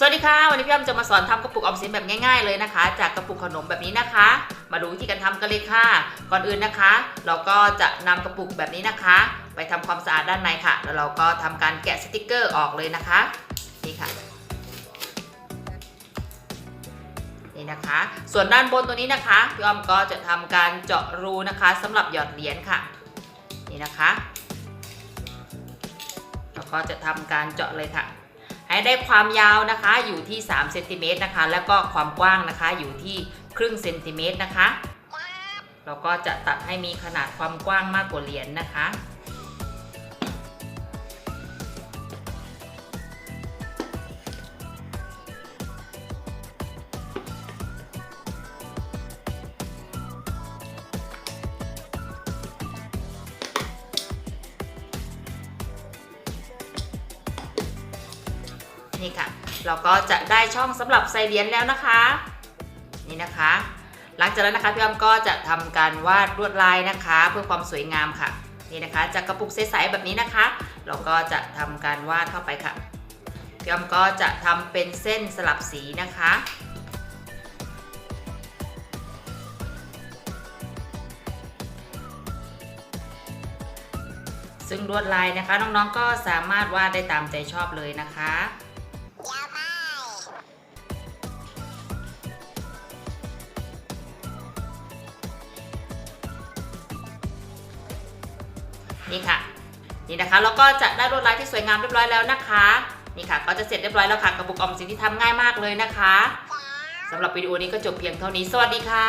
สวัสดีค่ะ วันนี้พี่อ้อมจะมาสอนทำกระปุกออมสินแบบง่ายๆเลยนะคะ จากกระปุกขนมแบบนี้นะคะ มาดูวิธีการทำกันเลยค่ะ ก่อนอื่นนะคะ เราก็จะนำกระปุกแบบนี้นะคะ ไปทำความสะอาดด้านในค่ะ แล้วเราก็ทำการแกะสติกเกอร์ออกเลยนะคะ นี่ค่ะ นี่นะคะ ส่วนด้านบนตัวนี้นะคะพี่อ้อมก็จะทำการเจาะรูนะคะสำหรับหยอดเหรียญค่ะนี่นะคะเราก็จะทำการเจาะเลยค่ะ ให้ได้ความยาวนะคะอยู่ที่3เซนติเมตรนะคะแล้วก็ความกว้างนะคะอยู่ที่ครึ่งเซนติเมตรนะคะเราก็จะตัดให้มีขนาดความกว้างมากกว่าเหรียญนะคะ นี่ค่ะ เราก็จะได้ช่องสำหรับใส่เหรียญแล้วนะคะ นี่นะคะ หลังจากนั้นนะคะพี่อ้อมก็จะทำการวาดลวดลายนะคะ เพื่อความสวยงามค่ะ นี่นะคะ จากกระปุกใสๆแบบนี้นะคะ เราก็จะทำการวาดเข้าไปค่ะพี่อ้อมก็จะทำเป็นเส้นสลับสีนะคะซึ่งลวดลายนะคะน้องๆก็สามารถวาดได้ตามใจชอบเลยนะคะ นี่ค่ะ นี่นะคะเราก็จะได้ลวดลายที่สวยงามเรียบร้อยแล้วนะคะ นี่ค่ะ ก็จะเสร็จเรียบร้อยแล้วค่ะกระบุกออมสินที่ทำง่ายมากเลยนะคะสำหรับวิดีโอนี้ก็จบเพียงเท่านี้ สวัสดีค่ะ